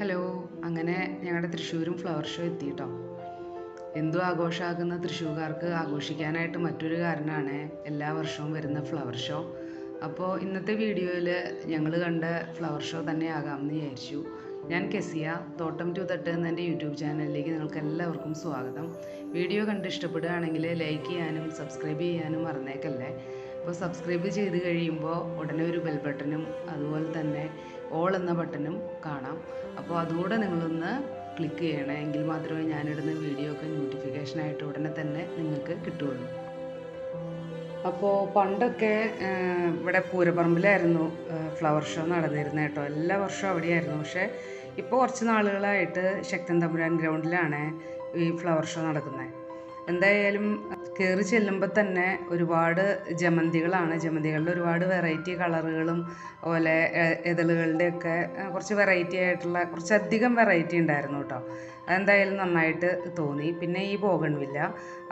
Hello. അങ്ങനെ ഞങ്ങളുടെ തൃശ്ശൂരും flower show എത്തി കേട്ടോ എന്തും ആഘോഷമാക്കുന്ന തൃശ്ശൂർക്കാർക്ക് ആഘോഷിക്കാനായിട്ട് മറ്റൊരു കാരണമാണ് എല്ലാ വർഷവും വരുന്ന ഫ്ലവർ ഷോ അപ്പോൾ ഇന്നത്തെ വീഡിയോയിൽ ഞങ്ങൾ കണ്ട ഫ്ലവർ ഷോ തന്നെ എന്ന് വിചാരിച്ചു. ഞാൻ കെസിയ തോട്ടം ടു തട്ട് എന്ന എന്റെ യൂട്യൂബ് ചാനലിലേക്ക് നിങ്ങൾക്ക് എല്ലാവർക്കും സ്വാഗതം. വീഡിയോ കണ്ട് ഇഷ്ടപ്പെടുകയാണെങ്കിൽ ലൈക്ക് ചെയ്യാനും സബ്സ്ക്രൈബ് ചെയ്യാനും മറന്നേക്കല്ലേ. അപ്പോൾ സബ്സ്ക്രൈബ് ചെയ്ത് കഴിയുമ്പോൾ ഉടനെ ഒരു ബെൽ ബട്ടണും അതുപോലെ തന്നെ ഓൾ എന്ന ബട്ടണും കാണാം. അപ്പോൾ അതുകൂടെ നിങ്ങളൊന്ന് ക്ലിക്ക് ചെയ്യണേ. എങ്കിൽ മാത്രമേ ഞാനിടുന്ന വീഡിയോ ഒക്കെ നോട്ടിഫിക്കേഷനായിട്ട് ഉടനെ തന്നെ നിങ്ങൾക്ക് കിട്ടുകയുള്ളൂ. അപ്പോൾ പണ്ടൊക്കെ ഇവിടെ പൂരപ്പറമ്പിലായിരുന്നു ഫ്ലവർ ഷോ നടന്നിരുന്നത് കേട്ടോ. എല്ലാ വർഷവും അവിടെയായിരുന്നു. പക്ഷേ ഇപ്പോൾ കുറച്ച് നാളുകളായിട്ട് ശക്തൻ തമ്പുരാൻ ഗ്രൗണ്ടിലാണ് ഈ ഫ്ലവർ ഷോ നടക്കുന്നത്. എന്തായാലും കയറി ചെല്ലുമ്പോൾ തന്നെ ഒരുപാട് ജമന്തികളാണ്. ജമന്തികളുടെ ഒരുപാട് വെറൈറ്റി കളറുകളും അതുപോലെ ഇതളുകളുടെയൊക്കെ കുറച്ച് വെറൈറ്റി ആയിട്ടുള്ള കുറച്ചധികം വെറൈറ്റി ഉണ്ടായിരുന്നു കേട്ടോ. അതെന്തായാലും നന്നായിട്ട് തോന്നി. പിന്നെ ഈ ബോഗൺവില്ല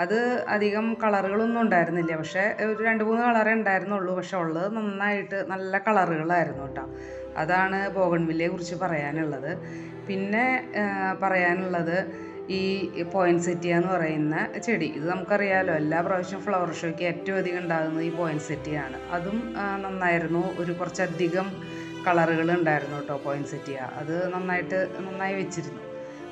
അത് അധികം കളറുകളൊന്നും ഉണ്ടായിരുന്നില്ല. പക്ഷേ ഒരു രണ്ട് മൂന്ന് കളറേ ഉണ്ടായിരുന്നുള്ളൂ. പക്ഷെ ഉള്ളത് നന്നായിട്ട് നല്ല കളറുകളായിരുന്നു കേട്ടോ. അതാണ് ബോഗൺവില്ലയെ കുറിച്ച് പറയാനുള്ളത്. പിന്നെ പറയാനുള്ളത് ഈ പോയിൻസെറ്റിയ എന്ന് പറയുന്ന ചെടി. ഇത് നമുക്കറിയാലോ എല്ലാ പ്രാവശ്യവും ഫ്ലവർ ഷോയ്ക്ക് ഏറ്റവും അധികം ഉണ്ടാകുന്നത് ഈ പോയിൻസെറ്റിയാണ് അതും നന്നായിരുന്നു. ഒരു കുറച്ചധികം കളറുകൾ ഉണ്ടായിരുന്നു കേട്ടോ പോയിൻസെറ്റിയ അത് നന്നായിട്ട് നന്നായി വെച്ചിരുന്നു.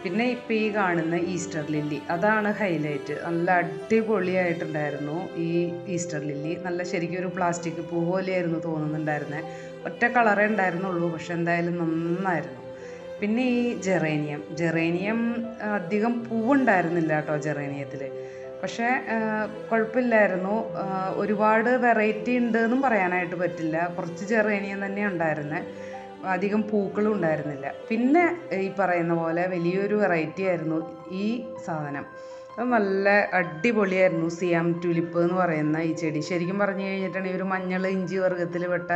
പിന്നെ ഇപ്പോൾ ഈ കാണുന്ന ഈസ്റ്റർ ലില്ലി അതാണ് ഹൈലൈറ്റ് നല്ല അടിപൊളിയായിട്ടുണ്ടായിരുന്നു ഈ ഈസ്റ്റർ ലില്ലി. നല്ല ശരിക്കും ഒരു പ്ലാസ്റ്റിക് പൂ പോലെയായിരുന്നു തോന്നുന്നുണ്ടായിരുന്നത് ഒറ്റ കളറേ ഉണ്ടായിരുന്നുള്ളൂ പക്ഷെ എന്തായാലും നന്നായിരുന്നു. പിന്നെ ഈ ജെറേനിയം. ജെറേനിയം അധികം പൂവുണ്ടായിരുന്നില്ല കേട്ടോ ജെറേനിയത്തിൽ പക്ഷേ കുഴപ്പമില്ലായിരുന്നു. ഒരുപാട് വെറൈറ്റി ഉണ്ട് എന്നും പറയാനായിട്ട് പറ്റില്ല. കുറച്ച് ജെറേനിയം തന്നെ ഉണ്ടായിരുന്നത് അധികം പൂക്കളും ഉണ്ടായിരുന്നില്ല. പിന്നെ ഈ പറയുന്ന പോലെ വലിയൊരു വെറൈറ്റി ആയിരുന്നു ഈ സാധനം. അത് നല്ല അടിപൊളിയായിരുന്നു. സിയാം ട്യൂലിപ്പ് എന്ന് പറയുന്ന ഈ ചെടി. ശരിക്കും പറഞ്ഞു കഴിഞ്ഞിട്ടുണ്ടെങ്കിൽ ഒരു മഞ്ഞൾ ഇഞ്ചി വർഗത്തിൽ പെട്ട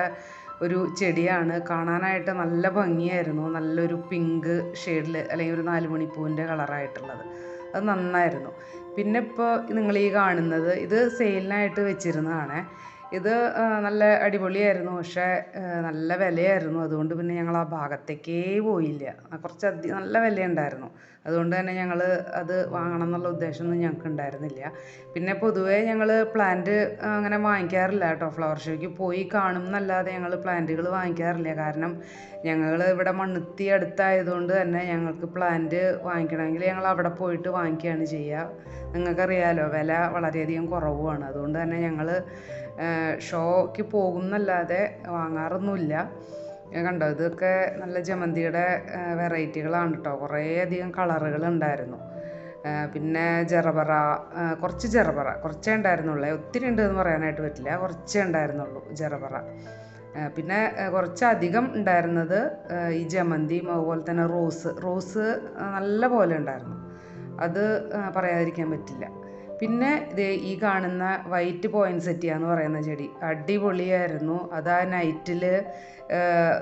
ഒരു ചെടിയാണ്. കാണാനായിട്ട് നല്ല ഭംഗിയായിരുന്നു. നല്ലൊരു പിങ്ക് ഷെയ്ഡിൽ അല്ലെങ്കിൽ ഒരു നാലുമണിപ്പൂവിന്റെ കളറായിട്ടുള്ളത് അത് നന്നായിരുന്നു. പിന്നെ ഇപ്പോൾ നിങ്ങൾ ഈ കാണുന്നത് ഇത് സെയിലിനായിട്ട് വെച്ചിരുന്നതാണ്. ഇത് നല്ല അടിപൊളിയായിരുന്നു. പക്ഷേ നല്ല വിലയായിരുന്നു. അതുകൊണ്ട് പിന്നെ ഞങ്ങൾ ആ ഭാഗത്തേക്കേ പോയില്ല. കുറച്ച് അധി നല്ല വിലയുണ്ടായിരുന്നു. അതുകൊണ്ട് തന്നെ ഞങ്ങൾ അത് വാങ്ങണം എന്നുള്ള ഉദ്ദേശമൊന്നും ഞങ്ങൾക്ക് ഉണ്ടായിരുന്നില്ല. പിന്നെ പൊതുവേ ഞങ്ങൾ പ്ലാന്റ് അങ്ങനെ വാങ്ങിക്കാറില്ല കേട്ടോ. ഫ്ലവർ ഷോയ്ക്ക് പോയി കാണും എന്നല്ലാതെ ഞങ്ങൾ പ്ലാന്റുകൾ വാങ്ങിക്കാറില്ല. കാരണം ഞങ്ങൾ ഇവിടെ മണ്ണുത്തി അടുത്തായതുകൊണ്ട് തന്നെ ഞങ്ങൾക്ക് പ്ലാന്റ് വാങ്ങിക്കണമെങ്കിൽ ഞങ്ങൾ അവിടെ പോയിട്ട് വാങ്ങിക്കുകയാണ് ചെയ്യുക. നിങ്ങൾക്കറിയാലോ വില വളരെയധികം കുറവുമാണ്. അതുകൊണ്ട് തന്നെ ഞങ്ങൾ ഷോയ്ക്ക് പോകും എന്നല്ലാതെ വാങ്ങാറൊന്നുമില്ല. കണ്ടോ ഇതൊക്കെ നല്ല ജമന്തിയുടെ വെറൈറ്റികളാണ് കേട്ടോ കുറേയധികം കളറുകൾ ഉണ്ടായിരുന്നു. പിന്നെ ജറബറ കുറച്ച് ജറബറ കുറച്ചേ ഉണ്ടായിരുന്നുള്ളൂ. ഒത്തിരി ഉണ്ട് എന്ന് പറയാനായിട്ട് പറ്റില്ല. കുറച്ചേ ഉണ്ടായിരുന്നുള്ളൂ ജറബറ. പിന്നെ കുറച്ചധികം ഉണ്ടായിരുന്നത് ഈ ജമന്തിയും അതുപോലെ തന്നെ റോസ്. റോസ് നല്ല പോലെ ഉണ്ടായിരുന്നു. അത് പറയാതിരിക്കാൻ പറ്റില്ല. പിന്നെ ദേ ഈ കാണുന്ന വൈറ്റ് പോയിൻസെറ്റിയ എന്ന് പറയുന്ന ചെടി. അടിപൊളിയായിരുന്നു. അത് ആ നൈറ്റിൽ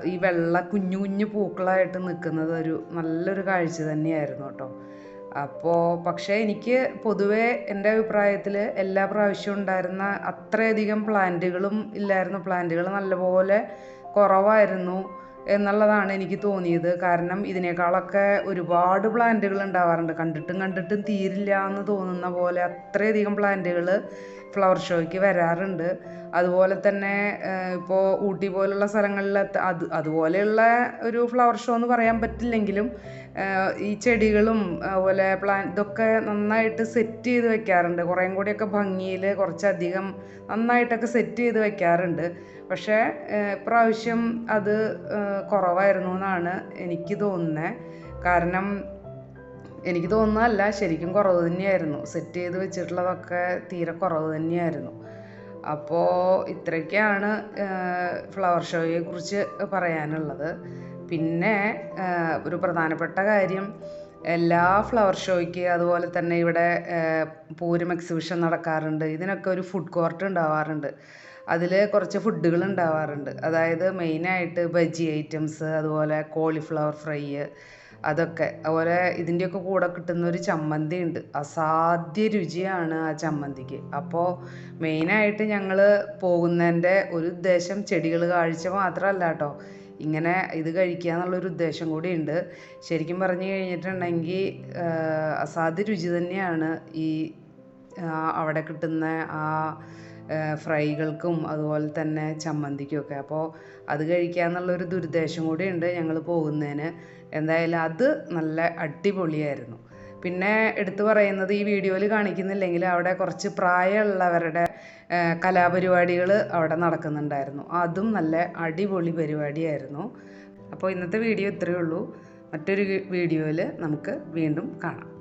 ഈ വെള്ള കുഞ്ഞു കുഞ്ഞു പൂക്കളായിട്ട് നിൽക്കുന്നത് ഒരു നല്ലൊരു കാഴ്ച തന്നെയായിരുന്നു കേട്ടോ. അപ്പോൾ പക്ഷേ എനിക്ക് പൊതുവേ എന്റെ അഭിപ്രായത്തിൽ എല്ലാ പ്രാവശ്യവും ഉണ്ടായിരുന്ന അത്രയധികം പ്ലാന്റുകളും ഇല്ലായിരുന്നു. പ്ലാന്റുകൾ നല്ലപോലെ കുറവായിരുന്നു. എന്നുള്ളതാണ് എനിക്ക് തോന്നിയത്. കാരണം ഇതിനേക്കാളൊക്കെ ഒരുപാട് പ്ലാന്റുകൾ ഉണ്ടാവാറുണ്ട്. കണ്ടിട്ടും കണ്ടിട്ടും തീരില്ല എന്ന് തോന്നുന്ന പോലെ അത്രയധികം പ്ലാന്റുകൾ ഫ്ലവർ ഷോയ്ക്ക് വരാറുണ്ട്. അതുപോലെ തന്നെ ഇപ്പോൾ ഊട്ടി പോലുള്ള സ്ഥലങ്ങളിൽ അത് അതുപോലെയുള്ള ഒരു ഫ്ലവർ ഷോ എന്ന് പറയാൻ പറ്റില്ലെങ്കിലും ഈ ചെടികളും അതുപോലെ പ്ലാൻ ഇതൊക്കെ നന്നായിട്ട് സെറ്റ് ചെയ്ത് വെക്കാറുണ്ട്. കുറേം കൂടിയൊക്കെ ഭംഗിയിൽ കുറച്ചധികം നന്നായിട്ടൊക്കെ സെറ്റ് ചെയ്ത് വെക്കാറുണ്ട്. പക്ഷേ ഇപ്രാവശ്യം അത് കുറവായിരുന്നു എന്നാണ് എനിക്ക് തോന്നുന്നത് കാരണം എനിക്ക് തോന്നുന്നതല്ല ശരിക്കും കുറവ് തന്നെയായിരുന്നു. സെറ്റ് ചെയ്ത് വെച്ചിട്ടുള്ളതൊക്കെ തീരെ കുറവ് തന്നെയായിരുന്നു. അപ്പോൾ ഇത്രയൊക്കെയാണ് ഫ്ലവർ ഷോയെക്കുറിച്ച് പറയാനുള്ളത്. പിന്നെ ഒരു പ്രധാനപ്പെട്ട കാര്യം എല്ലാ ഫ്ലവർ ഷോയ്ക്ക് അതുപോലെ തന്നെ ഇവിടെ പൂരം എക്സിബിഷൻ നടക്കാറുണ്ട്. ഇതിനൊക്കെ ഒരു ഫുഡ് കോർട്ട് ഉണ്ടാവാറുണ്ട്. അതിൽ കുറച്ച് ഫുഡുകൾ ഉണ്ടാവാറുണ്ട്. അതായത് മെയിനായിട്ട് ബജി ഐറ്റംസ് അതുപോലെ കോളിഫ്ലവർ ഫ്രൈ അതൊക്കെ. അതുപോലെ ഇതിന്റെയൊക്കെ കൂടെ കിട്ടുന്ന ഒരു ചമ്മന്തി ഉണ്ട്. അസാധ്യ രുചിയാണ് ആ ചമ്മന്തിക്ക്. അപ്പോൾ മെയിനായിട്ട് ഞങ്ങൾ പോകുന്നതിന്റെ ഒരു ഉദ്ദേശം ചെടികൾ കാഴ്ച മാത്രമല്ല കേട്ടോ. ഇങ്ങനെ ഇത് കഴിക്കുക എന്നുള്ളൊരു ഉദ്ദേശം കൂടിയുണ്ട് ശരിക്കും പറഞ്ഞു കഴിഞ്ഞിട്ടുണ്ടെങ്കിൽ അസാധ്യ രുചി തന്നെയാണ് ഈ അവിടെ കിട്ടുന്ന ആ, ഫ്രൈകൾക്കും അതുപോലെ തന്നെ ചമ്മന്തിക്കും ഒക്കെ അപ്പോൾ അത് കഴിക്കുക എന്നുള്ളൊരു ദുരുദ്ദേശം കൂടി ഉണ്ട് ഞങ്ങൾ പോകുന്നതിന് എന്തായാലും അത് നല്ല അടിപൊളിയായിരുന്നു. പിന്നെ എടുത്തു പറയുന്നത് ഈ വീഡിയോയിൽ കാണിക്കുന്നില്ലെങ്കിൽ അവിടെ കുറച്ച് പ്രായമുള്ളവരുടെ കലാപരിപാടികൾ അവിടെ നടക്കുന്നുണ്ടായിരുന്നു. അതും നല്ല അടിപൊളി പരിപാടിയായിരുന്നു. അപ്പോൾ ഇന്നത്തെ വീഡിയോ ഇത്രയേ ഉള്ളൂ. മറ്റൊരു വീഡിയോയിൽ നമുക്ക് വീണ്ടും കാണാം.